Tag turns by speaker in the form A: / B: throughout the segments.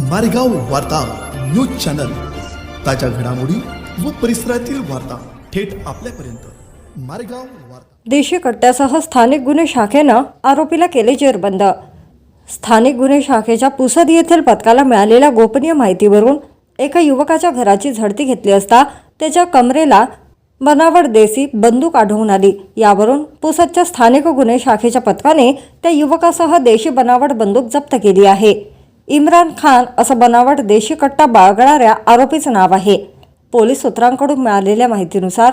A: मारेगाव वार्ता news channel. ताज्या घडामोडी व परिसरातील वार्ता थेट आपल्यापर्यंत. मारेगाव वार्ता.
B: देशी कट्ट्यासह स्थानिक गुन्हे शाखेनं आरोपीला केले जेरबंद. स्थानिक गुन्हे शाखेच्या पुसद येथील पथकाला मिळालेल्या गोपनीय माहितीवरून एका युवकाच्या घराची झडती घेतली असता त्याच्या कमरेला बनावट देसी बंदूक आढळून आली. यावरून पुसदच्या स्थानिक गुन्हे शाखेच्या पथकाने त्या युवकासह देशी बनावट बंदूक जप्त केली आहे. इम्रान खान असं बनावट देशी कट्टा बाळगणाऱ्या आरोपीचं नाव आहे. पोलीस सूत्रांकडून मिळालेल्या माहितीनुसार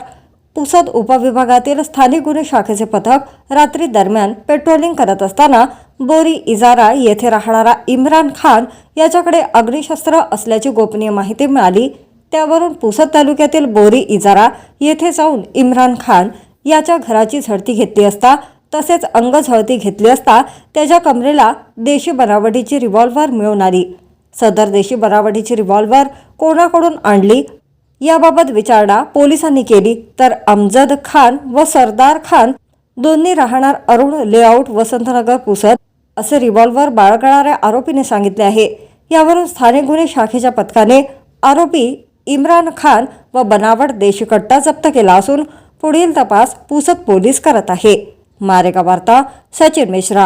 B: पुसद उपविभागातील स्थानिक गुन्हे शाखेचे पथक रात्री दरम्यान पेट्रोलिंग करत असताना बोरी इजारा येथे राहणारा इम्रान खान याच्याकडे अग्निशस्त्र असल्याची गोपनीय माहिती मिळाली. त्यावरून पुसद तालुक्यातील बोरी इजारा येथे जाऊन इम्रान खान याच्या घराची झडती घेतली असता तसेच अंगज हळदी घेतली असता त्याच्या कमरेला देशी बनावटीची रिव्हॉल्व्हर मिळून आली सदर देशी बनावटीची रिव्हॉल्व्हर कोणाकडून आणली? याबाबत विचारणा पोलिसांनी केली. तर अमजद खान व सरदार खान दोन्ही राहणार अरुण लेआउट वसंतनगर पुसद असे रिव्हॉल्व्हर बाळगणाऱ्या आरोपीने सांगितले आहे. यावरून स्थानिक गुन्हे शाखेच्या पथकाने आरोपी इम्रान खान व बनावट देशी कट्टा जप्त केला असून पुढील तपास पुसद पोलीस करत आहे. മാരക വാർത്ത സച്ചിൻ മിശ്ര.